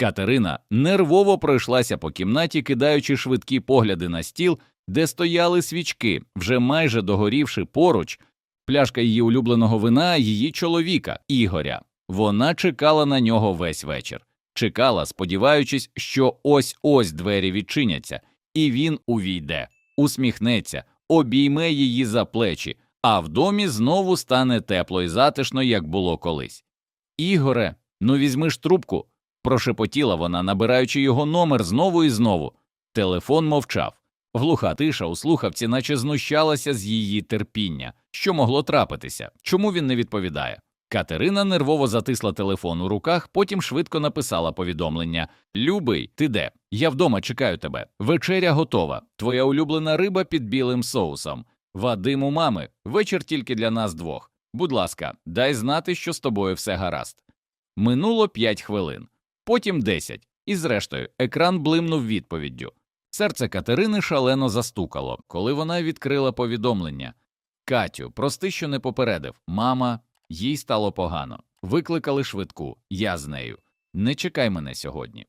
Катерина нервово пройшлася по кімнаті, кидаючи швидкі погляди на стіл, де стояли свічки, вже майже догорівши поруч, пляшка її улюбленого вина її чоловіка Ігоря. Вона чекала на нього весь вечір, чекала, сподіваючись, що ось ось двері відчиняться, і він увійде, усміхнеться, обійме її за плечі, а в домі знову стане тепло і затишно, як було колись. Ігоре, ну візьми ж трубку, прошепотіла вона, набираючи його номер знову і знову. Телефон мовчав. Глуха тиша у слухавці, наче знущалася з її терпіння. Що могло трапитися? Чому він не відповідає? Катерина нервово затисла телефон у руках, потім швидко написала повідомлення: Любий, ти де? Я вдома чекаю тебе. Вечеря готова. Твоя улюблена риба під білим соусом. Вадим у мами. Вечір тільки для нас двох. Будь ласка, дай знати, що з тобою все гаразд. Минуло п'ять хвилин, потім десять, і зрештою екран блимнув відповіддю. Серце Катерини шалено застукало, коли вона відкрила повідомлення. Катю, прости, що не попередив. Мама, їй стало погано. Викликали швидку, я з нею. Не чекай мене сьогодні.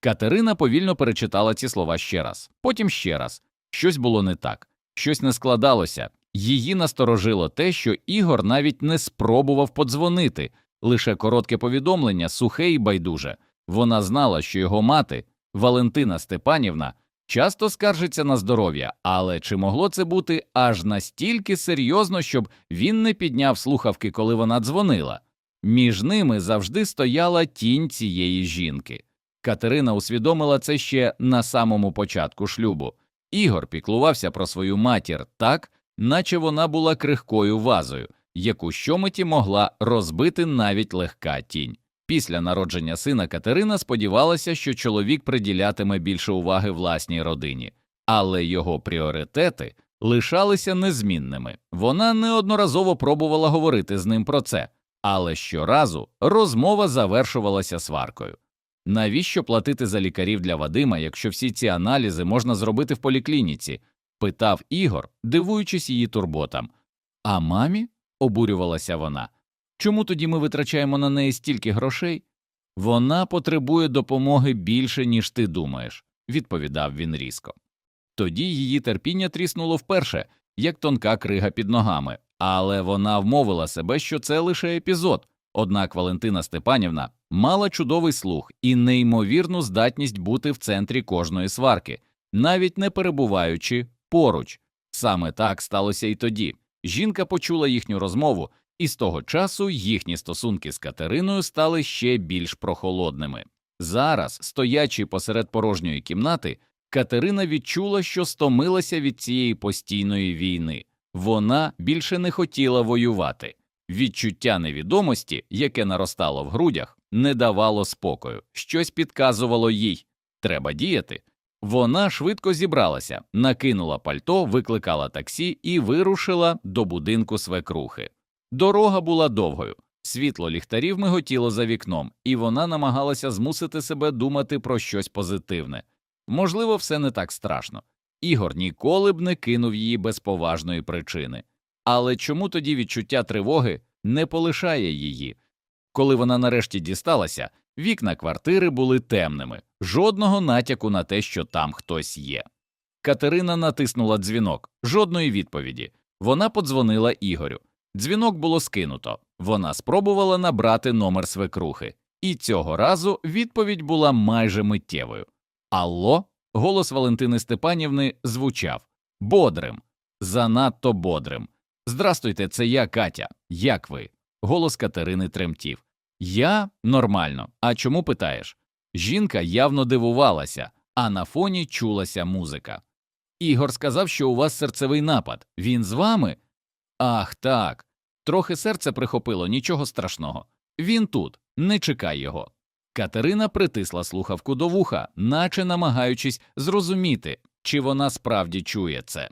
Катерина повільно перечитала ці слова ще раз, потім ще раз. Щось було не так, щось не складалося. Її насторожило те, що Ігор навіть не спробував подзвонити, лише коротке повідомлення, сухе і байдуже. Вона знала, що його мати, Валентина Степанівна, часто скаржиться на здоров'я, але чи могло це бути аж настільки серйозно, щоб він не підняв слухавки, коли вона дзвонила? Між ними завжди стояла тінь цієї жінки. Катерина усвідомила це ще на самому початку шлюбу. Ігор піклувався про свою матір так, наче вона була крихкою вазою, яку щомиті могла розбити навіть легка тінь. Після народження сина Катерина сподівалася, що чоловік приділятиме більше уваги власній родині, але його пріоритети лишалися незмінними. Вона неодноразово пробувала говорити з ним про це, але щоразу розмова завершувалася сваркою. Навіщо платити за лікарів для Вадима, якщо всі ці аналізи можна зробити в поліклініці? питав Ігор, дивуючись її турботам. А мамі? обурювалася вона. Чому тоді ми витрачаємо на неї стільки грошей? Вона потребує допомоги більше, ніж ти думаєш, відповідав він різко. Тоді її терпіння тріснуло вперше, як тонка крига під ногами, але вона вмовила себе, що це лише епізод. Однак Валентина Степанівна мала чудовий слух і неймовірну здатність бути в центрі кожної сварки, навіть не перебуваючи поруч. Саме так сталося і тоді. Жінка почула їхню розмову, і з того часу їхні стосунки з Катериною стали ще більш прохолодними. Зараз, стоячи посеред порожньої кімнати, Катерина відчула, що стомилася від цієї постійної війни. Вона більше не хотіла воювати. Відчуття невідомості, яке наростало в грудях, не давало спокою, щось підказувало їй треба діяти. Вона швидко зібралася, накинула пальто, викликала таксі і вирушила до будинку свекрухи. Дорога була довгою, світло ліхтарів миготіло за вікном, і вона намагалася змусити себе думати про щось позитивне. Можливо, все не так страшно. Ігор ніколи б не кинув її без поважної причини. Але чому тоді відчуття тривоги не полишає її? Коли вона нарешті дісталася, вікна квартири були темними, жодного натяку на те, що там хтось є. Катерина натиснула дзвінок, жодної відповіді. Вона подзвонила Ігорю. Дзвінок було скинуто. Вона спробувала набрати номер свекрухи, і цього разу відповідь була майже миттєвою. Алло, голос Валентини Степанівни звучав бодрим, занадто бодрим. Здрастуйте, це я, Катя. Як ви? Голос Катерини тремтів. Я нормально. А чому питаєш? Жінка явно дивувалася, а на фоні чулася музика. Ігор сказав, що у вас серцевий напад. Він з вами? Ах, так. Трохи серце прихопило, нічого страшного. Він тут, не чекай його. Катерина притисла слухавку до вуха, наче намагаючись зрозуміти, чи вона справді чує це.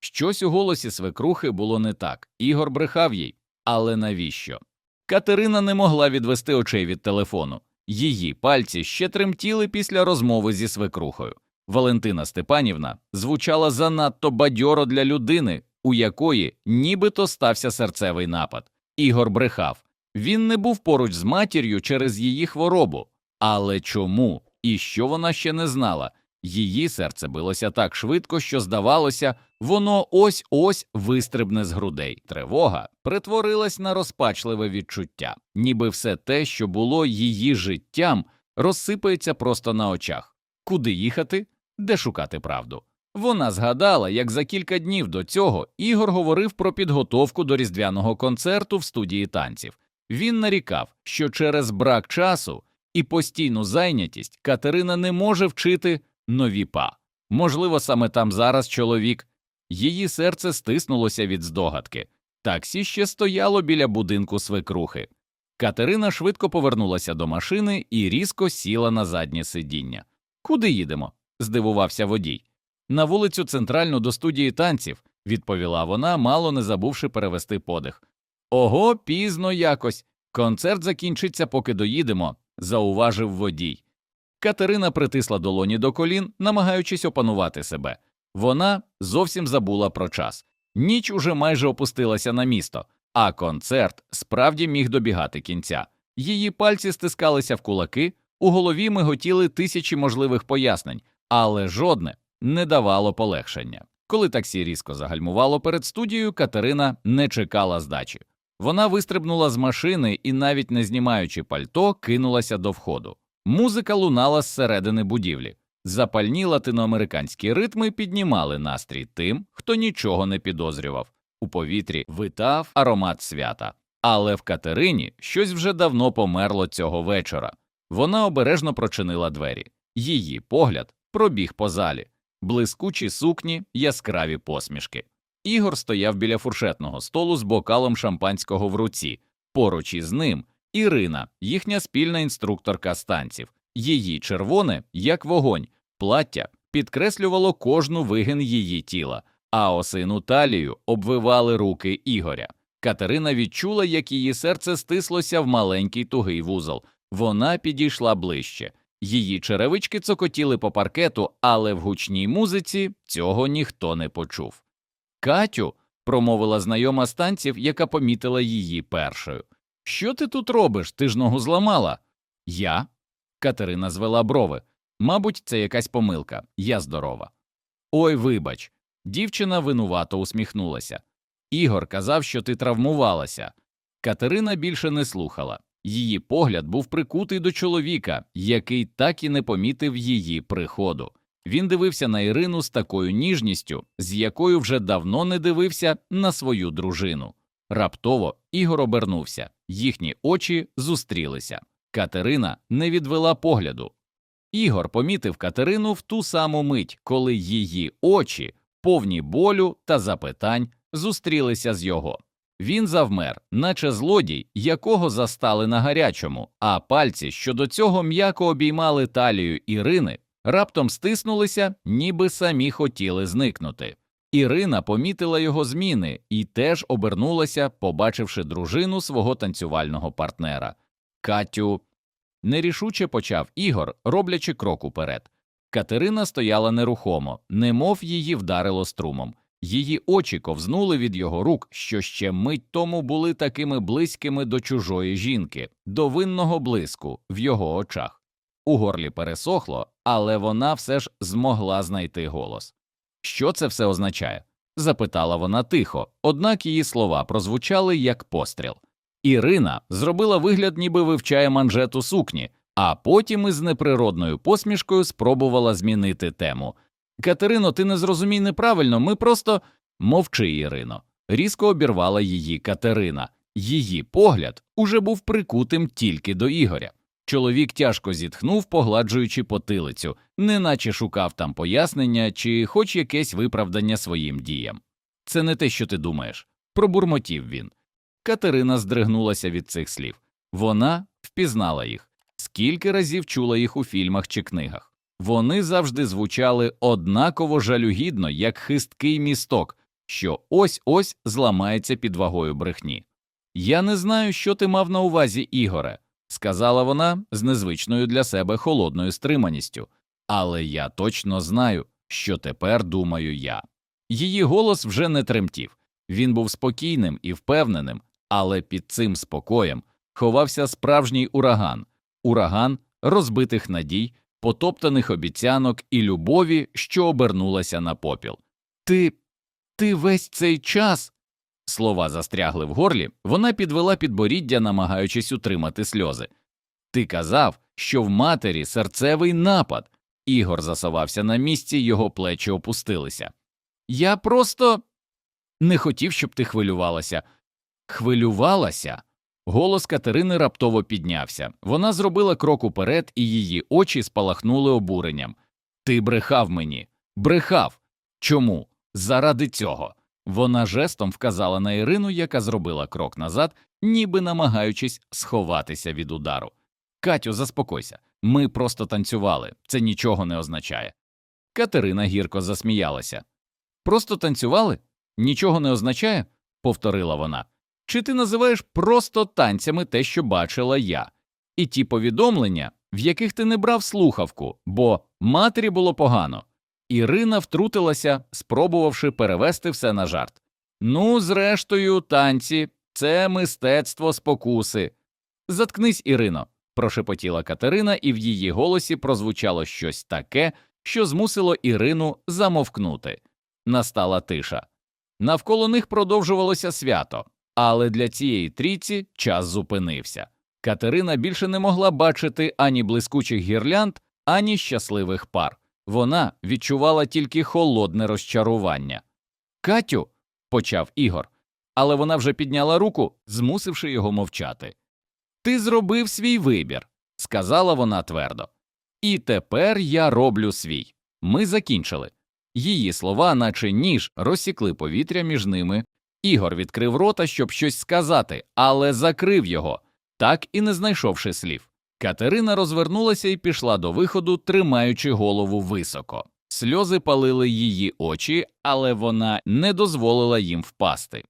Щось у голосі свекрухи було не так, Ігор брехав їй. Але навіщо? Катерина не могла відвести очей від телефону. Її пальці ще тремтіли після розмови зі свекрухою. Валентина Степанівна звучала занадто бадьоро для людини, у якої нібито стався серцевий напад. Ігор брехав. Він не був поруч з матір'ю через її хворобу. Але чому і що вона ще не знала? Її серце билося так швидко, що здавалося, воно ось ось вистрибне з грудей. Тривога перетворилась на розпачливе відчуття, ніби все те, що було її життям, розсипається просто на очах. Куди їхати? Де шукати правду? Вона згадала, як за кілька днів до цього Ігор говорив про підготовку до різдвяного концерту в студії танців. Він нарікав, що через брак часу і постійну зайнятість Катерина не може вчити нові па. Можливо, саме там зараз чоловік. Її серце стиснулося від здогадки. Таксі ще стояло біля будинку свекрухи. Катерина швидко повернулася до машини і різко сіла на заднє сидіння. Куди їдемо? здивувався водій. На вулицю центральну до студії танців, відповіла вона, мало не забувши перевести подих. Ого, пізно якось. Концерт закінчиться, поки доїдемо, зауважив водій. Катерина притисла долоні до колін, намагаючись опанувати себе. Вона зовсім забула про час. Ніч уже майже опустилася на місто, а концерт справді міг добігати кінця. Її пальці стискалися в кулаки, у голові миготіли тисячі можливих пояснень, але жодне не давало полегшення. Коли таксі різко загальмувало перед студією, Катерина не чекала здачі. Вона вистрибнула з машини і, навіть не знімаючи пальто, кинулася до входу. Музика лунала зсередини будівлі. Запальні латиноамериканські ритми піднімали настрій тим, хто нічого не підозрював. У повітрі витав аромат свята. Але в Катерині щось вже давно померло цього вечора. Вона обережно прочинила двері. Її погляд пробіг по залі, блискучі сукні, яскраві посмішки. Ігор стояв біля фуршетного столу з бокалом шампанського в руці. Поруч із ним Ірина, їхня спільна інструкторка з танців. Її червоне, як вогонь, плаття підкреслювало кожну вигин її тіла, а осину талію обвивали руки Ігоря. Катерина відчула, як її серце стислося в маленький тугий вузол. Вона підійшла ближче. Її черевички цокотіли по паркету, але в гучній музиці цього ніхто не почув. Катю, промовила знайома з танців, яка помітила її першою. Що ти тут робиш? Ти ж ногу зламала? Я. Катерина звела брови. Мабуть, це якась помилка. Я здорова. Ой, вибач. Дівчина винувато усміхнулася. Ігор казав, що ти травмувалася. Катерина більше не слухала. Її погляд був прикутий до чоловіка, який так і не помітив її приходу. Він дивився на Ірину з такою ніжністю, з якою вже давно не дивився на свою дружину. Раптово Ігор обернувся, їхні очі зустрілися. Катерина не відвела погляду. Ігор помітив Катерину в ту саму мить, коли її очі, повні болю та запитань, зустрілися з його. Він завмер, наче злодій, якого застали на гарячому, а пальці, що до цього м'яко обіймали талію Ірини, раптом стиснулися, ніби самі хотіли зникнути. Ірина помітила його зміни і теж обернулася, побачивши дружину свого танцювального партнера. Катю нерішуче почав Ігор, роблячи крок уперед. Катерина стояла нерухомо, немов її вдарило струмом. Її очі ковзнули від його рук, що ще мить тому були такими близькими до чужої жінки, до винного блиску в його очах. У горлі пересохло, але вона все ж змогла знайти голос. Що це все означає? запитала вона тихо, однак її слова прозвучали як постріл. Ірина зробила вигляд, ніби вивчає манжету сукні, а потім із неприродною посмішкою спробувала змінити тему. Катерино, ти не зрозумій неправильно, ми просто мовчи, Ірино. Різко обірвала її Катерина. Її погляд уже був прикутим тільки до Ігоря. Чоловік тяжко зітхнув, погладжуючи потилицю, неначе шукав там пояснення чи хоч якесь виправдання своїм діям. Це не те, що ти думаєш, пробурмотів він. Катерина здригнулася від цих слів. Вона впізнала їх, скільки разів чула їх у фільмах чи книгах. Вони завжди звучали однаково жалюгідно, як хисткий місток, що ось ось зламається під вагою брехні. Я не знаю, що ти мав на увазі, Ігоре, сказала вона з незвичною для себе холодною стриманістю, але я точно знаю, що тепер думаю я. Її голос вже не тремтів, він був спокійним і впевненим, але під цим спокоєм ховався справжній ураган, ураган розбитих надій, потоптаних обіцянок і любові, що обернулася на попіл. Ти. ти весь цей час. Слова застрягли в горлі, вона підвела підборіддя, намагаючись утримати сльози. Ти казав, що в матері серцевий напад. Ігор засувався на місці, його плечі опустилися. Я просто не хотів, щоб ти хвилювалася. Хвилювалася. Голос Катерини раптово піднявся. Вона зробила крок уперед, і її очі спалахнули обуренням. Ти брехав мені, брехав. Чому? Заради цього. Вона жестом вказала на Ірину, яка зробила крок назад, ніби намагаючись сховатися від удару. Катю, заспокойся. Ми просто танцювали, це нічого не означає. Катерина гірко засміялася. Просто танцювали? Нічого не означає? повторила вона. Чи ти називаєш просто танцями те, що бачила я, і ті повідомлення, в яких ти не брав слухавку, бо матері було погано. Ірина втрутилася, спробувавши перевести все на жарт. Ну, зрештою, танці, це мистецтво спокуси. Заткнись, Ірино, прошепотіла Катерина, і в її голосі прозвучало щось таке, що змусило Ірину замовкнути. Настала тиша. Навколо них продовжувалося свято, але для цієї трійці час зупинився. Катерина більше не могла бачити ані блискучих гірлянд, ані щасливих пар. Вона відчувала тільки холодне розчарування. Катю, почав Ігор, але вона вже підняла руку, змусивши його мовчати. Ти зробив свій вибір, сказала вона твердо. І тепер я роблю свій. Ми закінчили. Її слова, наче ніж, розсікли повітря між ними. Ігор відкрив рота, щоб щось сказати, але закрив його, так і не знайшовши слів. Катерина розвернулася і пішла до виходу, тримаючи голову високо. Сльози палили її очі, але вона не дозволила їм впасти.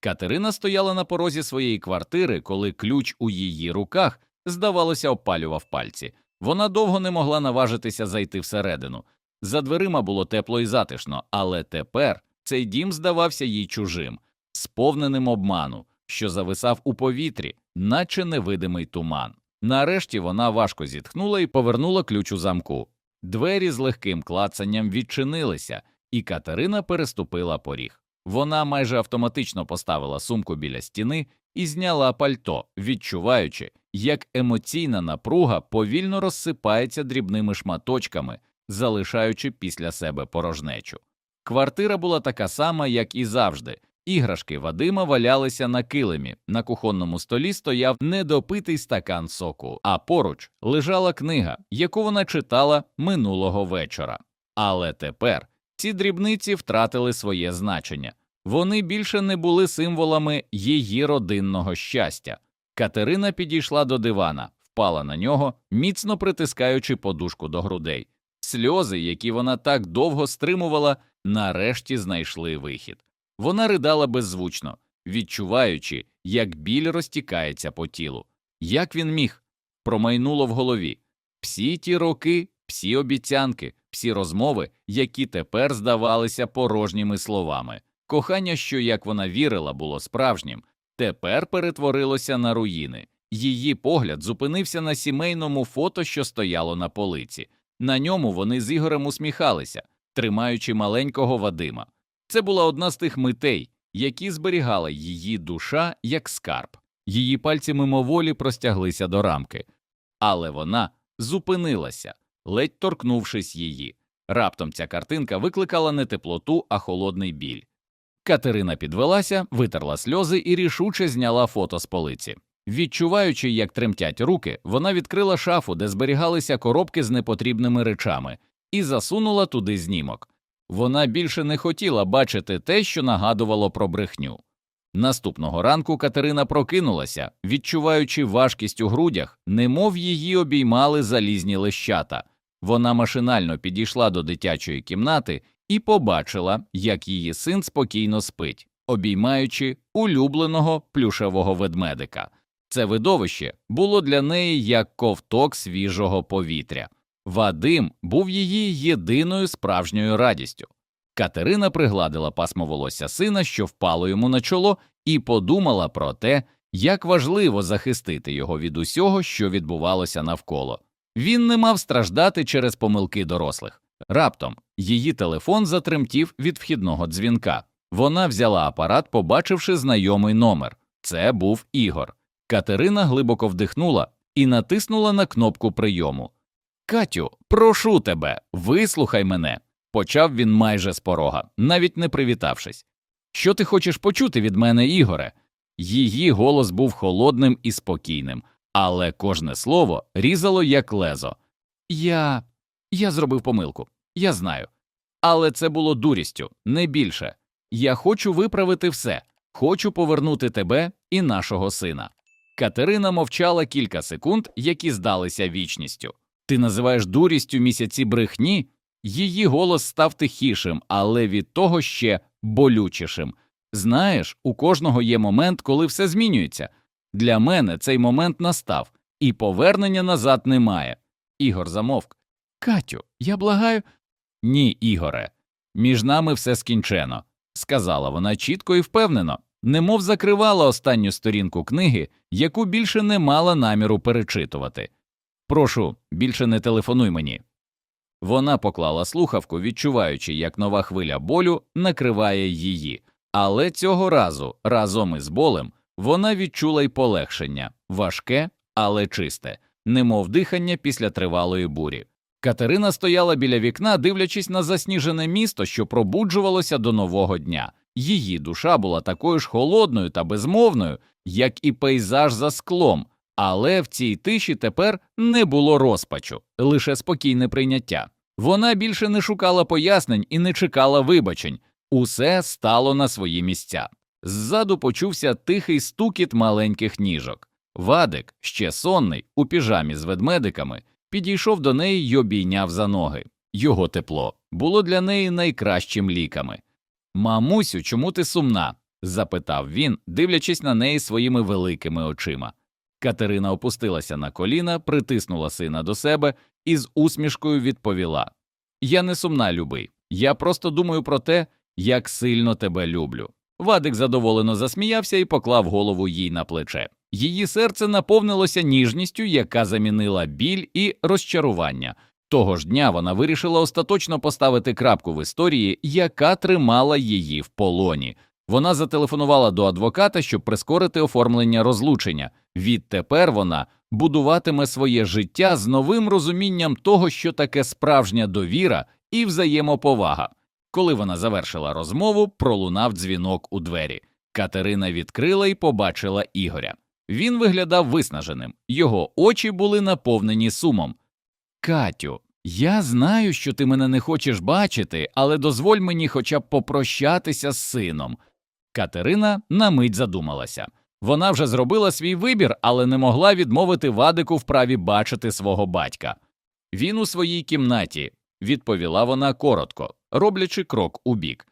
Катерина стояла на порозі своєї квартири, коли ключ у її руках, здавалося, опалював пальці. Вона довго не могла наважитися зайти всередину. За дверима було тепло і затишно, але тепер цей дім здавався їй чужим, сповненим обману, що зависав у повітрі, наче невидимий туман. Нарешті вона важко зітхнула і повернула ключ у замку. Двері з легким клацанням відчинилися, і Катерина переступила поріг. Вона майже автоматично поставила сумку біля стіни і зняла пальто, відчуваючи, як емоційна напруга повільно розсипається дрібними шматочками, залишаючи після себе порожнечу. Квартира була така сама, як і завжди. Іграшки Вадима валялися на килимі, на кухонному столі стояв недопитий стакан соку, а поруч лежала книга, яку вона читала минулого вечора. Але тепер ці дрібниці втратили своє значення. Вони більше не були символами її родинного щастя. Катерина підійшла до дивана, впала на нього, міцно притискаючи подушку до грудей. Сльози, які вона так довго стримувала, нарешті знайшли вихід. Вона ридала беззвучно, відчуваючи, як біль розтікається по тілу. Як він міг? Промайнуло в голові. Всі ті роки, всі обіцянки, всі розмови, які тепер здавалися порожніми словами. Кохання, що, як вона вірила, було справжнім, тепер перетворилося на руїни. Її погляд зупинився на сімейному фото, що стояло на полиці. На ньому вони з Ігорем усміхалися, тримаючи маленького Вадима. Це була одна з тих митей, які зберігала її душа як скарб. Її пальці мимоволі простяглися до рамки, але вона зупинилася, ледь торкнувшись її. Раптом ця картинка викликала не теплоту, а холодний біль. Катерина підвелася, витерла сльози і рішуче зняла фото з полиці. Відчуваючи, як тремтять руки, вона відкрила шафу, де зберігалися коробки з непотрібними речами, і засунула туди знімок. Вона більше не хотіла бачити те, що нагадувало про брехню. Наступного ранку Катерина прокинулася, відчуваючи важкість у грудях, немов її обіймали залізні лищата. Вона машинально підійшла до дитячої кімнати і побачила, як її син спокійно спить, обіймаючи улюбленого плюшевого ведмедика. Це видовище було для неї як ковток свіжого повітря. Вадим був її єдиною справжньою радістю. Катерина пригладила пасмо волосся сина, що впало йому на чоло, і подумала про те, як важливо захистити його від усього, що відбувалося навколо. Він не мав страждати через помилки дорослих. Раптом її телефон затремтів від вхідного дзвінка. Вона взяла апарат, побачивши знайомий номер. Це був Ігор. Катерина глибоко вдихнула і натиснула на кнопку прийому. Катю, прошу тебе, вислухай мене, почав він майже з порога, навіть не привітавшись. Що ти хочеш почути від мене, Ігоре? Її голос був холодним і спокійним, але кожне слово різало як лезо. Я. я зробив помилку, я знаю. Але це було дурістю, не більше. Я хочу виправити все, хочу повернути тебе і нашого сина. Катерина мовчала кілька секунд, які здалися вічністю. Ти називаєш дурістю місяці брехні? Її голос став тихішим, але від того ще болючішим. Знаєш, у кожного є момент, коли все змінюється. Для мене цей момент настав, і повернення назад немає. Ігор замовк. Катю, я благаю. Ні, Ігоре, між нами все скінчено, сказала вона чітко і впевнено, немов закривала останню сторінку книги, яку більше не мала наміру перечитувати. Прошу, більше не телефонуй мені. Вона поклала слухавку, відчуваючи, як нова хвиля болю накриває її, але цього разу, разом із болем, вона відчула й полегшення важке, але чисте, немов дихання після тривалої бурі. Катерина стояла біля вікна, дивлячись на засніжене місто, що пробуджувалося до нового дня. Її душа була такою ж холодною та безмовною, як і пейзаж за склом, але в цій тиші тепер не було розпачу, лише спокійне прийняття. Вона більше не шукала пояснень і не чекала вибачень, усе стало на свої місця. Ззаду почувся тихий стукіт маленьких ніжок. Вадик, ще сонний, у піжамі з ведмедиками, підійшов до неї й обійняв за ноги. Його тепло було для неї найкращим ліками. Мамусю, чому ти сумна? запитав він, дивлячись на неї своїми великими очима. Катерина опустилася на коліна, притиснула сина до себе і з усмішкою відповіла Я не сумна, любий. Я просто думаю про те, як сильно тебе люблю. Вадик задоволено засміявся і поклав голову їй на плече. Її серце наповнилося ніжністю, яка замінила біль і розчарування. Того ж дня вона вирішила остаточно поставити крапку в історії, яка тримала її в полоні. Вона зателефонувала до адвоката, щоб прискорити оформлення розлучення. Відтепер вона будуватиме своє життя з новим розумінням того, що таке справжня довіра і взаємоповага. Коли вона завершила розмову, пролунав дзвінок у двері. Катерина відкрила і побачила Ігоря. Він виглядав виснаженим, його очі були наповнені сумом. Катю, я знаю, що ти мене не хочеш бачити, але дозволь мені хоча б попрощатися з сином. Катерина на мить задумалася. Вона вже зробила свій вибір, але не могла відмовити Вадику в праві бачити свого батька. Він у своїй кімнаті, відповіла вона коротко, роблячи крок у бік.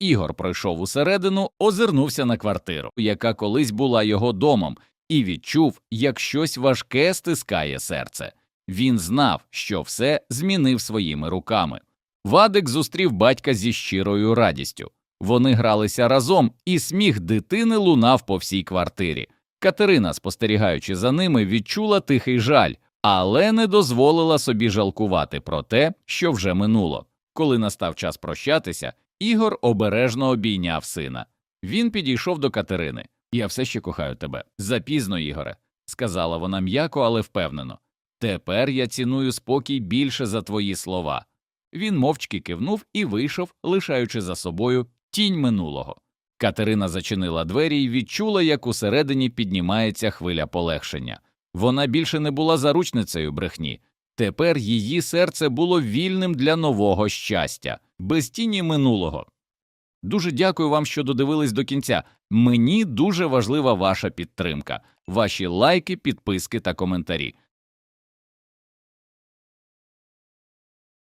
Ігор пройшов усередину, озирнувся на квартиру, яка колись була його домом, і відчув, як щось важке стискає серце. Він знав, що все змінив своїми руками. Вадик зустрів батька зі щирою радістю. Вони гралися разом, і сміх дитини лунав по всій квартирі. Катерина, спостерігаючи за ними, відчула тихий жаль, але не дозволила собі жалкувати про те, що вже минуло. Коли настав час прощатися, Ігор обережно обійняв сина. Він підійшов до Катерини. Я все ще кохаю тебе. Запізно, Ігоре, сказала вона м'яко, але впевнено. Тепер я ціную спокій більше за твої слова. Він мовчки кивнув і вийшов, лишаючи за собою тінь минулого. Катерина зачинила двері і відчула, як усередині піднімається хвиля полегшення. Вона більше не була заручницею брехні. Тепер її серце було вільним для нового щастя, без тіні минулого. Дуже дякую вам, що додивились до кінця. Мені дуже важлива ваша підтримка, ваші лайки, підписки та коментарі.